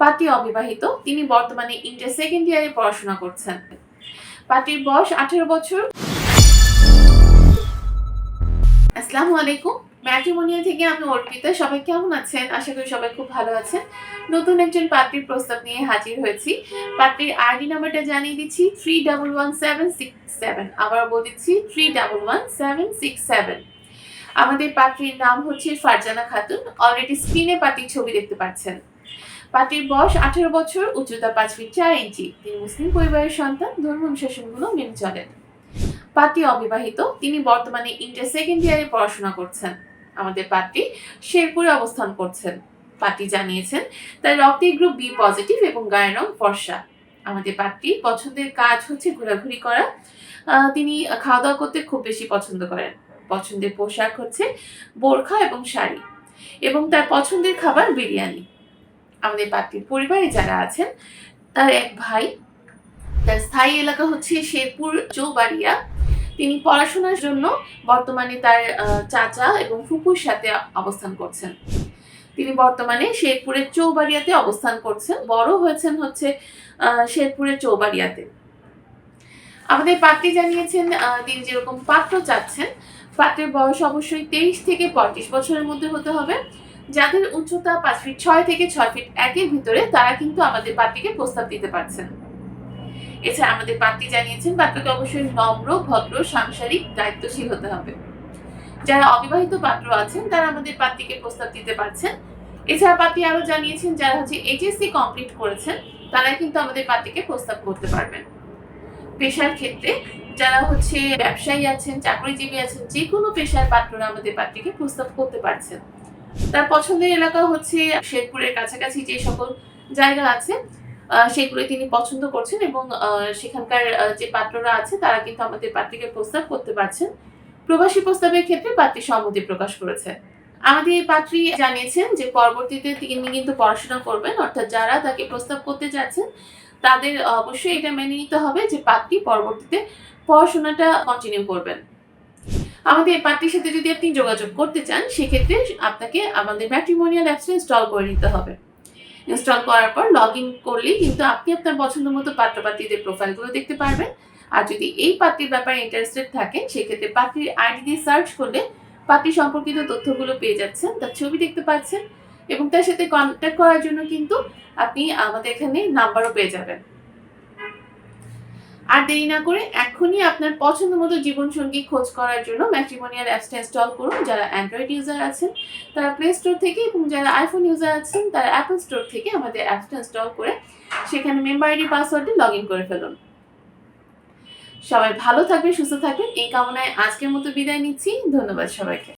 পাত্রী অবিবাহিত। তিনি বর্তমানে ইন্টার সেকেন্ড ইয়ারে পড়াশোনা করছেন। পাত্রীর বয়স আঠেরো বছর। আসসালামু আলাইকুম। ম্যাট্রিমোনিয়া থেকে আমি অর্পিতা। সবাই কেমন আছেন? আশা করি সবাই খুব ভালো আছেন। নতুন একজন পাত্রীর প্রস্তাব নিয়ে হাজির হয়েছি। পাত্রীর আইডি নাম্বারটা জানিয়ে দিচ্ছি three double one seven six seven আবার বলে দিচ্ছি three double one seven six seven আমাদের পাত্রীর নাম হচ্ছে ফারজানা খাতুন। অলরেডি স্ক্রিনে পাত্রীর ছবি দেখতে পাচ্ছেন। পাত্রীর বয়স আঠেরো বছর, উচ্চতা পাঁচ ফিট চার ইঞ্চি তিনি মুসলিম পরিবারের সন্তান, ধর্ম অনুশাসনগুলো মেনে চলেন। পাত্রী অবিবাহিত, তিনি বর্তমানে ইন্টার সেকেন্ড ইয়ারে পড়াশোনা করছেন। আমাদের পাত্রী শেরপুরে অবস্থান করছেন। পাত্রী জানিয়েছেন, তার রক্তের গ্রুপ বি পজিটিভ এবং গায়ের রং ফর্সা। আমাদের পাত্রী পছন্দের কাজ হচ্ছে ঘোরাঘুরি করা। তিনি খাওয়া দাওয়া করতে খুব বেশি পছন্দ করেন। পছন্দের পোশাক হচ্ছে বোরখা এবং শাড়ি। এবং তার পছন্দের খাবার বিরিয়ানি। আমাদের পাত্রীর পরিবারে যারা আছেন, তার এক ভাই, তার স্থায়ী এলাকা হচ্ছে শেরপুর চৌবাড়িয়া। তিনি পড়াশোনার জন্য বর্তমানে তার চাচা এবং ফুপুর সাথে অবস্থান করছেন। তিনি বর্তমানে শেরপুরের চৌবাড়িয়াতে অবস্থান করছেন। বড় হয়েছেন হচ্ছে শেরপুরের চৌবাড়িয়াতে। আমাদের পাত্রী জানিয়েছেন তিনি যেরকম পাত্র চাচ্ছেন, পাত্রের বয়স অবশ্যই তেইশ থেকে পঁয়ত্রিশ বছরের মধ্যে হতে হবে। যাদের উচ্চতা পাঁচ ফিট ছয় থেকে ছয় ফিট একের ভিতরে, তারা কিন্তু আমাদের পাত্রীকে প্রস্তাব দিতে পারছেন। এছাড়া আমাদের পাত্রী জানিয়েছেন, পাত্রকে অবশ্যই নম্র, ভদ্র, সাংসারিক, দায়িত্বশীল হতে হবে। যারা অবিবাহিত পাত্র আছেন, তারা আমাদের পাত্রীকে প্রস্তাব দিতে পারছেন। এছাড়া পাত্রী আরও জানিয়েছেন, যারা হচ্ছে এইচএসসি কমপ্লিট করেছেন তারা কিন্তু আমাদের পাত্রীকে প্রস্তাব করতে পারবেন। পেশার ক্ষেত্রে যারা হচ্ছে ব্যবসায়ী আছেন, চাকরিজীবী আছেন যে কোনো পেশার পাত্ররা আমাদের পাত্রীকে প্রস্তাব করতে পারছেন। তার পছন্দের এলাকা হচ্ছে শেরপুরের কাছাকাছি যে সকল জায়গা আছে আহ, সেগুলো তিনি পছন্দ করছেন এবং সেখানকার যে পাত্ররা আছে তারা কিন্তু আমাদের পাত্রীকে প্রস্তাব করতে পারছেন। প্রবাসী প্রস্তাবের ক্ষেত্রে পাত্রী সম্মতি প্রকাশ করেছে। আমাদের এই পাত্রী জানিয়েছেন যে পরবর্তীতে তিনি কিন্তু পড়াশোনা করবেন অর্থাৎ যারা তাকে প্রস্তাব করতে যাচ্ছেন তাদের অবশ্যই এটা মেনে নিতে হবে যে পাত্রী পরবর্তীতে পড়াশোনাটা কন্টিনিউ করবেন। আমাদের এই পাত্রীর সাথে যদি আপনি যোগাযোগ করতে চান, সেক্ষেত্রে আপনাকে আমাদের ম্যাট্রিমোনিয়াল অ্যাপসটা ইনস্টল করে নিতে হবে। ইনস্টল করার পর লগ ইন করলেই কিন্তু আপনি আপনার পছন্দ মতো পাত্রপাত্রীদের প্রোফাইলগুলো দেখতে পারবেন। আর যদি এই পাত্রীর ব্যাপারে ইন্টারেস্টেড থাকেন, সেক্ষেত্রে পাত্রীর আইডি দিয়ে সার্চ করলে পাত্রী সম্পর্কিত তথ্যগুলো পেয়ে যাচ্ছেন, তার ছবি দেখতে পাচ্ছেন এবং তার সাথে কন্ট্যাক্ট করার জন্য কিন্তু আপনি আমাদের এখানে নাম্বারও পেয়ে যাবেন। আর দেরি না করে এখনই আপনার পছন্দ মতো জীবনসঙ্গী খোঁজ করার জন্য ম্যাট্রিমোনিয়াল অ্যাপসটা ইনস্টল করুন, যারা অ্যান্ড্রয়েড ইউজার আছেন, তারা প্লে স্টোর থেকে এবং যারা আইফোন ইউজার আছেন, তারা অ্যাপল স্টোর থেকে আমাদের অ্যাপসটা ইনস্টল করে সেখানে মেম্বার আইডি পাসওয়ার্ডে লগ ইন করে ফেলুন। সবাই ভালো থাকবেন, সুস্থ থাকবেন, এই কামনায় আজকের মতো বিদায় নিচ্ছি। ধন্যবাদ সবাইকে।